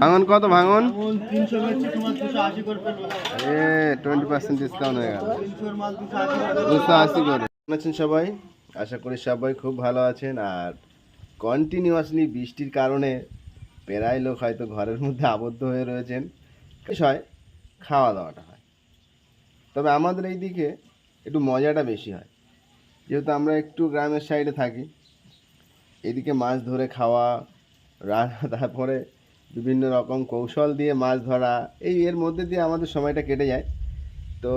ভাঙন কত ভাঙন? এ টোয়েন্টি পার্সেন্ট ডিসকাউন্ট হয়ে গেল। দুশো আশি করে। আছেন সবাই? আশা করি সবাই খুব ভালো আছেন। আর কন্টিনিউয়াসলি বৃষ্টির কারণে প্রায় লোক হয়তো ঘরের মধ্যে আবদ্ধ হয়ে রয়েছেন। বিষয় খাওয়া দাওয়াটা হয়। তবে আমাদের এই দিকে একটু মজাটা বেশি হয়। যেহেতু আমরা একটু গ্রামের সাইডে থাকি এদিকে মাছ ধরে খাওয়া তারপরে বিভিন্ন রকম কৌশল দিয়ে মাছ ধরা, এই এর মধ্যে দিয়ে আমাদের সময়টা কেটে যায়। তো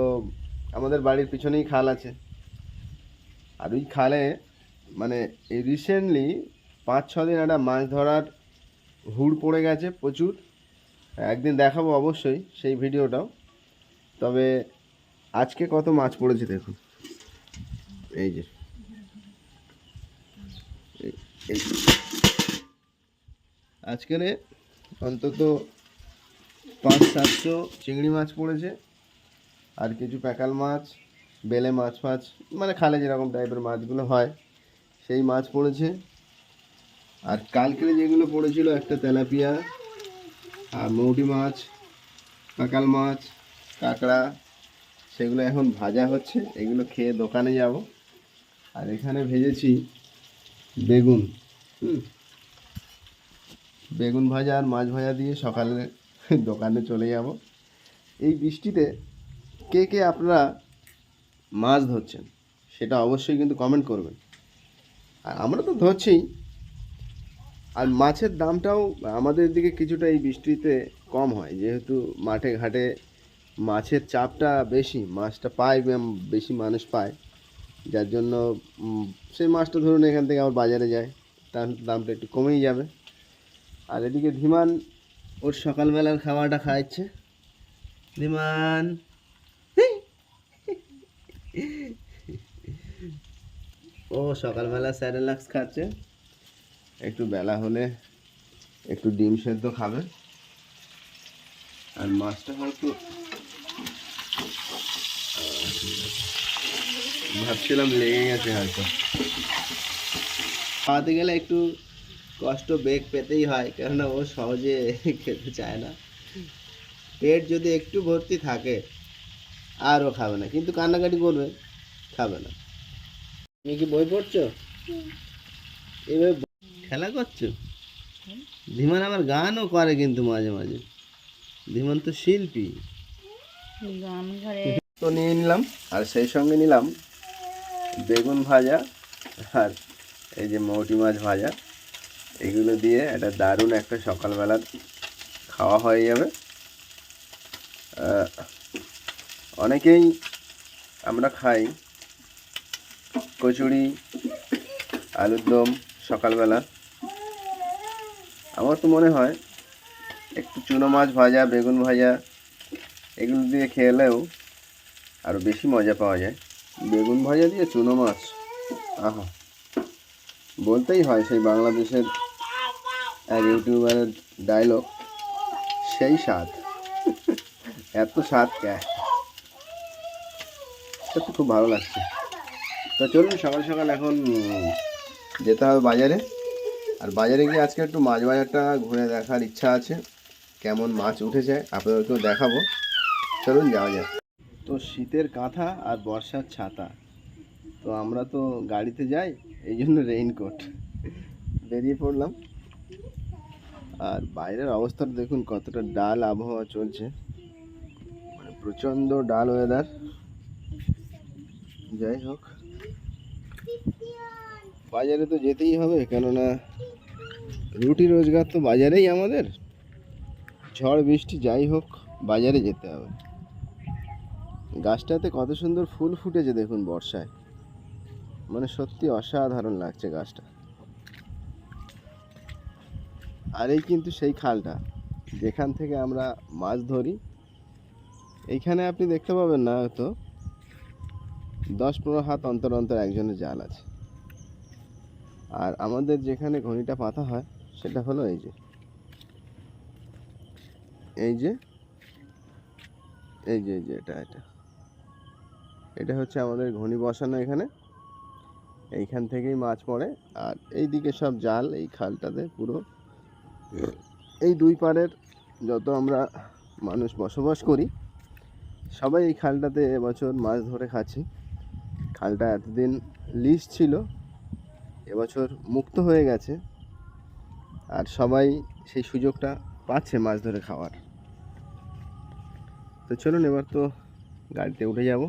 আমাদের বাড়ির পিছনেই খাল আছে। আর ওই খালে মানে রিসেন্টলি পাঁচ, ছ দিন একটা মাছ ধরার হুড় পড়ে গেছে প্রচুর। একদিন দেখাবো অবশ্যই সেই ভিডিওটাও। তবে আজকে কত মাছ পড়েছে দেখুন। এই যে। আজকের অন্তত পাঁচ, সাতশো চিংড়ি মাছ পড়েছে, আর কিছু প্যাকাল মাছ, বেলে মাছ ফাছ মানে খালে যেরকম টাইপের মাছগুলো হয়, সেই মাছ পড়েছে। আর কালকে যেগুলো পড়েছিল, একটা তেলাপিয়া, আর মৌটি মাছ কাকাল মাছ, কাঁকড়া, সেগুলো এখন ভাজা হচ্ছে, এগুলো খেয়ে দোকানে যাব। আর এখানে ভেজেছি বেগুন। হুম। বেগুন ভাজা আর মাছ ভাজা দিয়ে সকালে দোকানে চলে যাব। এই বৃষ্টিতে কে কে আপনারা মাছ ধরছেন সেটা অবশ্যই কিন্তু কমেন্ট করবেন। আর আমরা তো ধরছি। আর মাছের দামটাও আমাদের দিকে কিছুটা এই বৃষ্টিতে কম হয়। যেহেতু মাঠে ঘাটে মাছের চাপটা বেশি, মাছটা পায় বেশি মানুষ পায়। যার জন্য সেই মাছটা ধরুন এখান থেকে আবার বাজারে যায়। তার দামটা একটু কমেই যাবে। আর এদিকে ধীমান ওর সকালবেলার খাওয়াটা খাওয়াচ্ছে ধীমান। ও সকালবেলা স্যারেলাক্স খাচ্ছে। একটু বেলা হলে একটু ডিম সেদ্ধ খাবে। আর মাছটা হয়তো ভাবছিলাম লেগে গেছে হয়তো। খাওয়াতে গেলে একটু কষ্ট বেগ পেতেই হয় কেননা ও সহজে খেতে চায় না। পেট যদি একটু ভর্তি থাকে আর ও খাবে না। কিন্তু কান্নাকাটি করবে খাবে না। তুমি কি বই পড়ছো? এবার খেলা করছ? ধীমান আমার গানও করে কিন্তু মাঝে মাঝে। ধীমান তো শিল্পী। তো নিয়ে নিলাম আর সেই সঙ্গে নিলাম বেগুন ভাজা আর এই যে মৌটি মাছ ভাজা, এগুলো দিয়ে একটা দারুণ একটা সকালবেলার খাওয়া হয়ে যাবে। অনেকেই আমরা খাই কচুরি, আলুর দম সকালবেলা। আমার তো মনে হয় একটু চুনো মাছ ভাজা, বেগুন ভাজা, এগুলো দিয়ে খেলেও আরও বেশি মজা পাওয়া যায়। বেগুন ভাজা দিয়ে চুনো মাছ, আহা। বলতেই হয় সেই বাংলাদেশের এক ইউটিউবারের ডায়লগ সেই স্বাদ। এত স্বাদ কে? সত্যি খুব ভালো লাগছে। তো চলুন সকাল সকাল এখন যেতে হবে বাজারে। আর বাজারে গিয়ে আজকে একটু মাছ বাজারটা ঘুরে দেখার ইচ্ছা আছে। কেমন মাছ উঠেছে আপনাদেরকেও দেখাবো। চলুন যাওয়া যাক। তো শীতের কাঁথা আর বর্ষার ছাতা। তো আমরা তো গাড়িতে যাই এই জন্য রেইনকোট বেরিয়ে পড়লাম। আর বাইরের অবস্থাটা দেখুন কতটা ডাল আবহাওয়া চলছে। মানে প্রচণ্ড ডাল ওয়েদার যাই হোক। বাজারে তো যেতেই হবে, কেননা রুটি রোজগার তো বাজারেই আমাদের। ঝড়, বৃষ্টি, যাই হোক, বাজারে যেতে হবে। গাছটাতে কত সুন্দর ফুল ফুটেছে দেখুন বর্ষায়। মানে সত্যি অসাধারণ লাগছে গাছটা। আর এই কিন্তু সেই খালটা, যেখান থেকে আমরা মাছ ধরি। এইখানে আপনি দেখতে পাবেন না হয়তো, দশ পনেরো হাত অন্তর অন্তর একজনের জাল আছে। আর আমাদের যেখানে ঘনিটা পাতা হয়, সেটা হলো এই যে। এই যে এই যে এই যে এটা এটা। এটা হচ্ছে আমাদের ঘনি বসানো এখানে। এইখান থেকেই মাছ পড়ে। আর এইদিকে সব জাল, এই খালটাতে পুরো। এই দুই পাড়ের যত আমরা মানুষ বসবাস করি, সবাই এই খালটাতে এবছর মাছ ধরে খাচ্ছি। খালটা এতদিন লিজ ছিল, এবছর মুক্ত হয়ে গেছে। আর সবাই সেই সুযোগটা পাচ্ছে মাছ ধরে খাওয়ার। তো চলুন, এবার তো গাড়িতে উঠে যাব।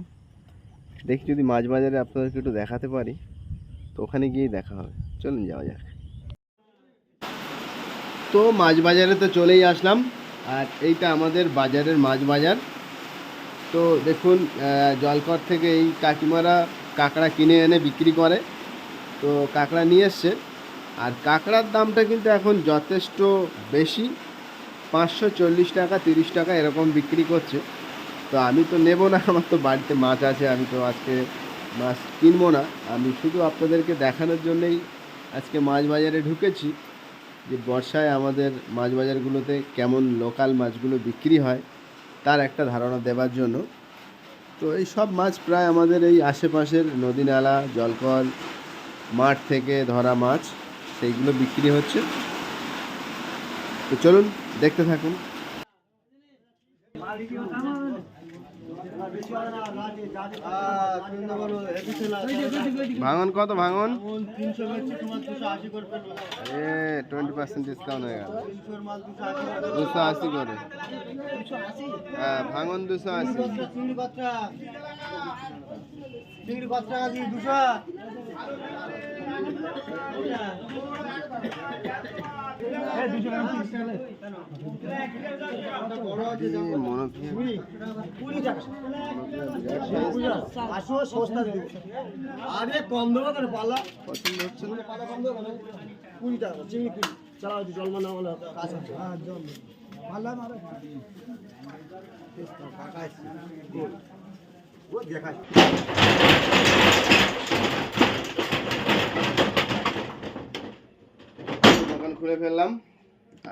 দেখি যদি মাছ বাজারে আপনাদেরকে একটু দেখাতে পারি। তো ওখানে গিয়েই দেখা হবে। চলুন যাওয়া যাক। তো মাছ বাজারে তো চলেই আসলাম। আর এইটা আমাদের বাজারের মাছ বাজার। তো দেখুন জলকর থেকে এই কাকিমারা কাঁকড়া কিনে এনে বিক্রি করে। তো কাঁকড়া নিয়ে এসছে। আর কাঁকড়ার দামটা কিন্তু এখন যথেষ্ট বেশি। পাঁচশো চল্লিশ টাকা, তিরিশ টাকা এরকম বিক্রি করছে। তো আমি তো নেব না, আমার তো বাড়িতে মাছ আছে, আমি তো আজকে মাছ কিনবো না। আমি শুধু আপনাদেরকে দেখানোর জন্যই আজকে মাছ বাজারে ঢুকেছি যে বর্ষায় আমাদের মাছ বাজারগুলোতে কেমন লোকাল মাছগুলো বিক্রি হয়, তার একটা ধারণা দেওয়ার জন্য। তো এই সব মাছ প্রায় আমাদের এই আশেপাশের নদী নালা, জলকল, মাঠ থেকে ধরা মাছ, সেইগুলো বিক্রি হচ্ছে। তো চলুন, দেখতে থাকুন। ভাঙন কত ভাঙন? এ টোয়েন্টি পার্সেন্ট ডিসকাউন্ট হয়ে গেল। দুশো আশি করে। হ্যাঁ ভাঙন দুশো আশি। চিংড়ি কত টাকা চিংড়ি কত টাকা দুশো? আরে কম দেবো কেন পাল্লা পছন্দ হচ্ছে না দেবো কুড়ি টাকা চিংড়ি কুড়ি একটু জল মানা হলে কাজ দেখায় খুলে ফেললাম।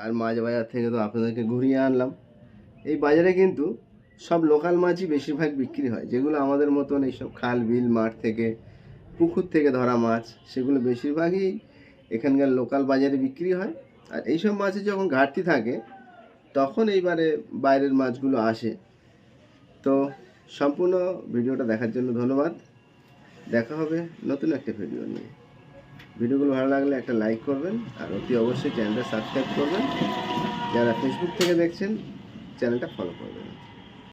আর মাছ বাজার থেকে তো আপনাদেরকে ঘুরিয়ে আনলাম। এই বাজারে কিন্তু সব লোকাল মাছই বেশিরভাগ বিক্রি হয়। যেগুলো আমাদের মতন এইসব খাল, বিল, মাঠ থেকে, পুকুর থেকে ধরা মাছ, সেগুলো বেশিরভাগই এখানকার লোকাল বাজারে বিক্রি হয়। আর এইসব মাছের যখন ঘাটতি থাকে, তখন এইবারে বাইরের মাছগুলো আসে। তো সম্পূর্ণ ভিডিওটা দেখার জন্য ধন্যবাদ। দেখা হবে নতুন একটা ভিডিও নিয়ে। ভিডিওগুলো ভালো লাগলে একটা লাইক করবেন, আর অতি অবশ্যই চ্যানেলটা সাবস্ক্রাইব করবেন। যারা ফেসবুক থেকে দেখছেন চ্যানেলটা ফলো করবেন।